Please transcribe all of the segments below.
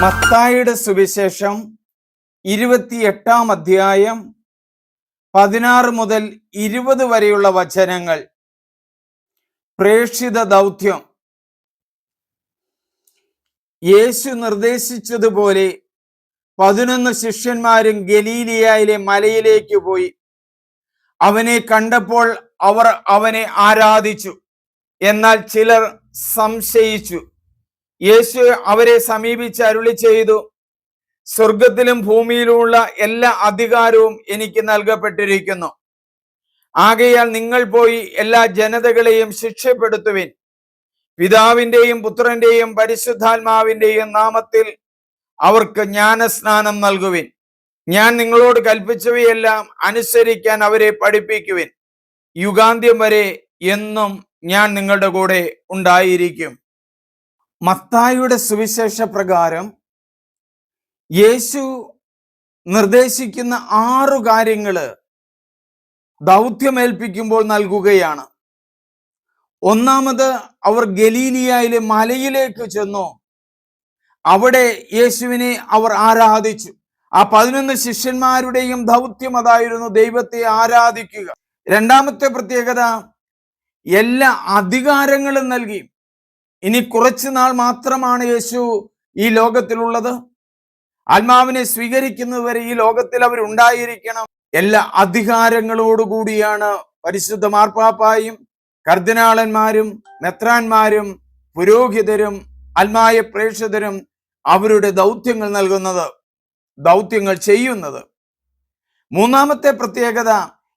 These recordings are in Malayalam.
മത്തായിയുടെ സുവിശേഷം ഇരുപത്തിയെട്ടാം അധ്യായം പതിനാറ് മുതൽ ഇരുപത് വരെയുള്ള വചനങ്ങൾ. പ്രേക്ഷിത ദൗത്യം. യേശു നിർദ്ദേശിച്ചതുപോലെ പതിനൊന്ന് ശിഷ്യന്മാരും ഗലീലിയയിലെ മലയിലേക്ക് പോയി. അവനെ കണ്ടപ്പോൾ അവർ അവനെ ആരാധിച്ചു. എന്നാൽ ചിലർ സംശയിച്ചു. യേശു അവരെ സമീപിച്ച് അരുളി ചെയ്തു. സ്വർഗത്തിലും ഭൂമിയിലുമുള്ള എല്ലാ അധികാരവും എനിക്ക് നൽകപ്പെട്ടിരിക്കുന്നു. ആകയാൽ നിങ്ങൾ പോയി എല്ലാ ജനതകളെയും ശിക്ഷപ്പെടുത്തുവിൻ. പിതാവിന്റെയും പുത്രന്റെയും പരിശുദ്ധാത്മാവിന്റെയും നാമത്തിൽ അവർക്ക് ജ്ഞാനസ്നാനം നൽകുവിൻ. ഞാൻ നിങ്ങളോട് കൽപ്പിച്ചവയെല്ലാം അനുസരിക്കാൻ അവരെ പഠിപ്പിക്കുവിൻ. യുഗാന്ത്യം വരെ എന്നും ഞാൻ നിങ്ങളുടെ കൂടെ ഉണ്ടായിരിക്കും. മത്തായിയുടെ സുവിശേഷ പ്രകാരം യേശു നിർദ്ദേശിക്കുന്ന ആറു കാര്യങ്ങൾ ദൗത്യമേൽപ്പിക്കുമ്പോൾ നൽകുകയാണ്. ഒന്നാമത് അവർ ഗലീലിയയിലെ മലയിലേക്ക് ചെന്നു. അവിടെ യേശുവിനെ അവർ ആരാധിച്ചു. ആ പതിനൊന്ന് ശിഷ്യന്മാരുടെയും ദൗത്യം അതായിരുന്നു ദൈവത്തെ ആരാധിക്കുക. രണ്ടാമത്തെ പ്രത്യേകത എല്ലാ അധികാരങ്ങളും നൽകി. ഇനി കുറച്ചു നാൾ മാത്രമാണ് യേശു ഈ ലോകത്തിലുള്ളത്. ആത്മാവിനെ സ്വീകരിക്കുന്നതുവരെ ഈ ലോകത്തിൽ അവരുണ്ടായിരിക്കണം. എല്ലാ അധികാരങ്ങളോടുകൂടിയാണ് പരിശുദ്ധ മാർപ്പാപ്പായും കർദിനാളന്മാരും മെത്രാന്മാരും പുരോഹിതരും ആത്മായ പ്രേക്ഷകരും അവരുടെ ദൗത്യങ്ങൾ നൽകുന്നത് ദൗത്യങ്ങൾ ചെയ്യുന്നത്. മൂന്നാമത്തെ പ്രത്യേകത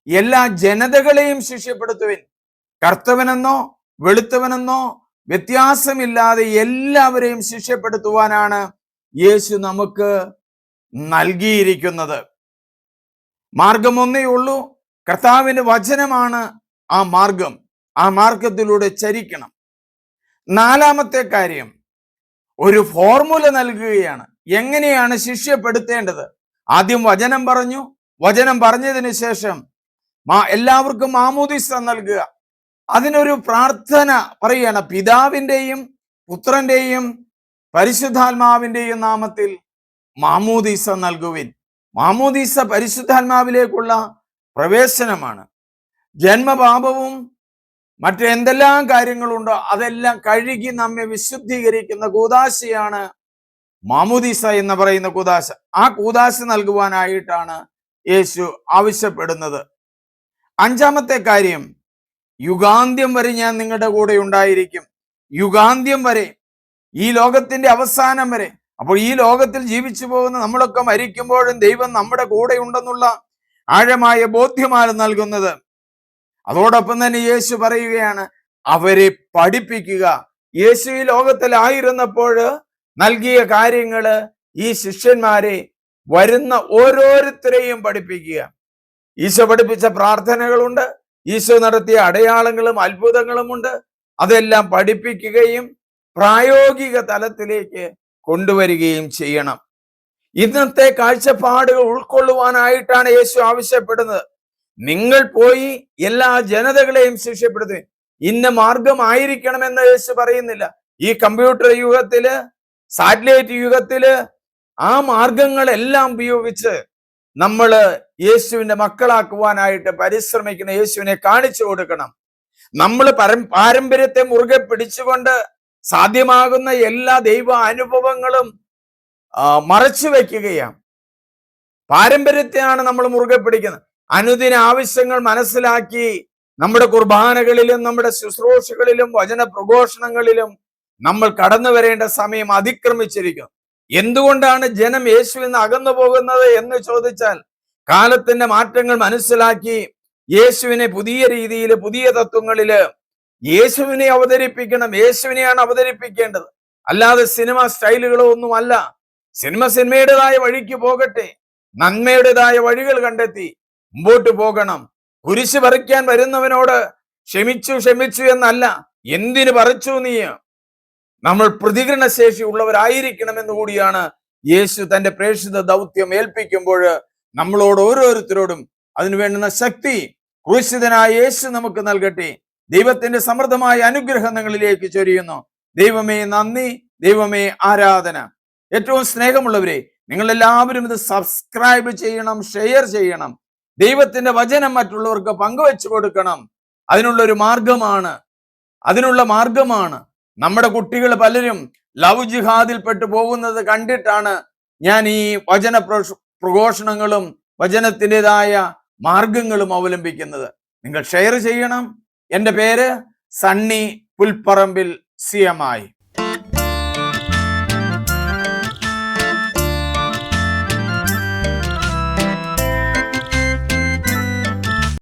എല്ലാ ജനതകളെയും ശിഷ്യപ്പെടുത്തുവിൻ. കർത്തവനെന്നോ വെളുത്തവനെന്നോ വ്യത്യാസമില്ലാതെ എല്ലാവരെയും ശിക്ഷപ്പെടുത്തുവാനാണ് യേശു നമുക്ക് നൽകിയിരിക്കുന്നത്. മാർഗമൊന്നേ ഉള്ളൂ. കർത്താവിന്റെ വചനമാണ് ആ മാർഗം. ആ മാർഗത്തിലൂടെ ചരിക്കണം. നാലാമത്തെ കാര്യം ഒരു ഫോർമുല നൽകുകയാണ്. എങ്ങനെയാണ് ശിഷ്യപ്പെടുത്തേണ്ടത് ആദ്യം വചനം പറഞ്ഞു. വചനം പറഞ്ഞതിന് ശേഷം എല്ലാവർക്കും ആമോദിസ നൽകുക. അതിനൊരു പ്രാർത്ഥന പറയുകയാണ്. പിതാവിന്റെയും പുത്രന്റെയും പരിശുദ്ധാത്മാവിന്റെയും നാമത്തിൽ മാമോദീസ നൽകുവിൻ. മാമോദീസ പരിശുദ്ധാത്മാവിലേക്കുള്ള പ്രവേശനമാണ്. ജന്മപാപവും മറ്റെന്തെല്ലാം കാര്യങ്ങളുണ്ടോ അതെല്ലാം കഴുകി നമ്മെ വിശുദ്ധീകരിക്കുന്ന കൂതാശയാണ് മാമുദീസ എന്ന് പറയുന്ന കൂതാശ. ആ കൂതാശ നൽകുവാനായിട്ടാണ് യേശു ആവശ്യപ്പെടുന്നത്. അഞ്ചാമത്തെ കാര്യം യുഗാന്ത്യം വരെ ഞാൻ നിങ്ങളുടെ കൂടെ ഉണ്ടായിരിക്കും. യുഗാന്ത്യം വരെ ഈ ലോകത്തിന്റെ അവസാനം വരെ. അപ്പോൾ ഈ ലോകത്തിൽ ജീവിച്ചു പോകുന്ന നമ്മളൊക്കെ മരിക്കുമ്പോഴും ദൈവം നമ്മുടെ കൂടെ ഉണ്ടെന്നുള്ള ആഴമായ ബോധ്യമാണ് നൽകുന്നത്. അതോടൊപ്പം തന്നെ യേശു പറയുകയാണ് അവരെ പഠിപ്പിക്കുക. യേശു ഈ ലോകത്തിലായിരുന്നപ്പോൾ നൽകിയ കാര്യങ്ങൾ ഈ ശിഷ്യന്മാരെ വരുന്ന ഓരോരുത്തരെയും പഠിപ്പിക്കുക. ഈശോ പഠിപ്പിച്ച പ്രാർത്ഥനകളുണ്ട് ഈശോ നടത്തിയ അടയാളങ്ങളും അത്ഭുതങ്ങളും ഉണ്ട്. അതെല്ലാം പഠിപ്പിക്കുകയും പ്രായോഗിക തലത്തിലേക്ക് കൊണ്ടുവരികയും ചെയ്യണം. ഇന്നത്തെ കാഴ്ചപ്പാടുകൾ ഉൾക്കൊള്ളുവാനായിട്ടാണ് യേശു ആവശ്യപ്പെടുന്നത്. നിങ്ങൾ പോയി എല്ലാ ജനതകളെയും ശിക്ഷപ്പെടുത്തുക ഇന്ന മാർഗമായിരിക്കണമെന്ന് യേശു പറയുന്നില്ല. ഈ കമ്പ്യൂട്ടർ യുഗത്തിൽ സാറ്റലൈറ്റ് യുഗത്തിൽ ആ മാർഗങ്ങളെല്ലാം ഉപയോഗിച്ച് നമ്മൾ യേശുവിന്റെ മക്കളാക്കുവാനായിട്ട് പരിശ്രമിക്കുന്ന യേശുവിനെ കാണിച്ചു കൊടുക്കണം. നമ്മൾ പരം പാരമ്പര്യത്തെ മുറുകെ പിടിച്ചുകൊണ്ട് സാധ്യമാകുന്ന എല്ലാ ദൈവ അനുഭവങ്ങളും മറച്ചു വയ്ക്കുകയാണ് പാരമ്പര്യത്തെയാണ് നമ്മൾ മുറുകെ പിടിക്കുന്നത്. അനുദിന ആവശ്യങ്ങൾ മനസ്സിലാക്കി നമ്മുടെ കുർബാനകളിലും നമ്മുടെ ശുശ്രൂഷകളിലും വചന പ്രഘോഷണങ്ങളിലും നമ്മൾ കടന്നു വരേണ്ട സമയം അതിക്രമിച്ചിരിക്കും എന്തുകൊണ്ടാണ് ജനം യേശുവിൽ നിന്ന് അകന്നു പോകുന്നത് എന്ന് ചോദിച്ചാൽ കാലത്തിന്റെ മാറ്റങ്ങൾ മനസ്സിലാക്കി യേശുവിനെ പുതിയ രീതിയിൽ പുതിയ തത്വങ്ങളിൽ യേശുവിനെ അവതരിപ്പിക്കണം. യേശുവിനെയാണ് അവതരിപ്പിക്കേണ്ടത്. അല്ലാതെ സിനിമ സ്റ്റൈലുകളോ ഒന്നുമല്ല. സിനിമ സിനിമയുടേതായ വഴിക്ക് പോകട്ടെ. നന്മയുടേതായ വഴികൾ കണ്ടെത്തി മുമ്പോട്ട് പോകണം. കുരിശ് പറിക്കാൻ വരുന്നവനോട് ക്ഷമിച്ചു ക്ഷമിച്ചു എന്നല്ല. എന്തിനു പറിച്ചു നീ? നമ്മൾ പ്രതികരണശേഷി ഉള്ളവരായിരിക്കണമെന്ന് കൂടിയാണ് യേശു തന്റെ പ്രേക്ഷിത ദൗത്യം ഏൽപ്പിക്കുമ്പോൾ നമ്മളോട് ഓരോരുത്തരോടും അതിനു വേണ്ടുന്ന ശക്തി ക്രൂശിതനായ യേശു നമുക്ക് നൽകട്ടെ. ദൈവത്തിന്റെ സമൃദ്ധമായ അനുഗ്രഹം നിങ്ങളിലേക്ക് ചൊരിയുന്നു. ദൈവമേ നന്ദി ദൈവമേ ആരാധന. ഏറ്റവും സ്നേഹമുള്ളവരെ നിങ്ങൾ എല്ലാവരും ഇത് സബ്സ്ക്രൈബ് ചെയ്യണം ഷെയർ ചെയ്യണം. ദൈവത്തിന്റെ വചനം മറ്റുള്ളവർക്ക് പങ്കുവെച്ചു കൊടുക്കണം. അതിനുള്ള ഒരു മാർഗമാണ്. അതിനുള്ള മാർഗമാണ്. നമ്മുടെ കുട്ടികൾ പലരും ലവ് ജിഹാദിൽ പെട്ടു പോകുന്നത് കണ്ടിട്ടാണ് ഞാൻ ഈ വചന പ്രഘോഷണങ്ങളും വചനത്തിന്റെതായ മാർഗങ്ങളും അവലംബിക്കുന്നത്. നിങ്ങൾ ഷെയർ ചെയ്യണം. എന്റെ പേര് സണ്ണി പുൽപ്പറമ്പിൽ സി എം ആയി.